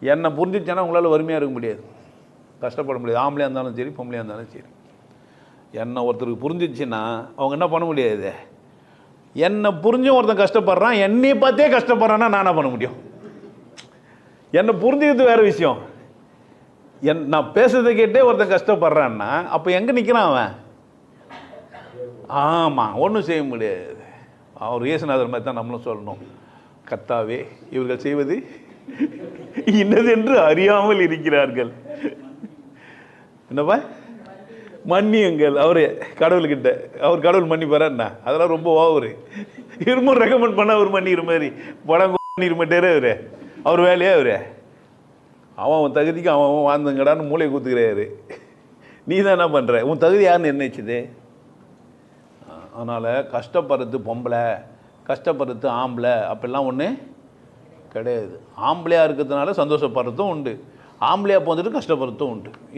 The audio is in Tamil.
என்னை புரிஞ்சிச்சேன்னா உங்களால் வறுமையாக இருக்க முடியாது. கஷ்டப்பட முடியாது. ஆம்பளையாக இருந்தாலும் சரி பொம்பளையாக இருந்தாலும் சரி. என்னை ஒருத்தருக்கு புரிஞ்சிச்சுன்னா அவங்க என்ன பண்ண முடியாது என்னை புரிஞ்சும் ஒருத்தன் கஷ்டப்படுறான் என்னை பார்த்தே கஷ்டப்படுறான்னா நான் என்ன பண்ண முடியும்? என்னை புரிஞ்சுக்கிறது வேறு விஷயம். என் நான் பேசுறதை கேட்டே ஒருத்தன் கஷ்டப்படுறான்னா அப்போ எங்கே நிற்கிறான் அவன்? ஆமாம் ஒன்றும் செய்ய முடியாது. அவர் இயேசுநாதர் மாதிரி தான் நம்மளும் சொல்லணும். கத்தாவே இவர்கள் செய்வது இன்னதென்று அறியாமல் இருக்கிறார்கள். என்னப்பா? மன்னியுங்கள். அவரு கடவுள்கிட்ட. அவர் கடவுள் மன்னிப்பாரா என்ன? அதெல்லாம் ரொம்ப ஓவரு. இருமும் ரெக்கமெண்ட் பண்ண அவர் மன்னிக்கிற மாதிரி. படம் பண்ணிக்க அவரு. அவர் வேலையே அவரு? அவன் அவன் தகுதிக்கு அவன் அவன் வாழ்ந்துங்கடான்னு மூளை கூத்துக்கிறாரு. நீ தான் என்ன பண்ணுற உன் தகுதி யாருன்னு நிர்ணயிச்சது அதனால் கஷ்டப்படுறது பொம்பளை கஷ்டப்படுறது ஆம்பளை அப்படிலாம் ஒன்று கிடையாது. ஆம்பளையாக இருக்கிறதுனால சந்தோஷப்படுறதும் உண்டு. ஆம்பளையாக போந்துட்டு கஷ்டப்படுறதும் உண்டு. இனி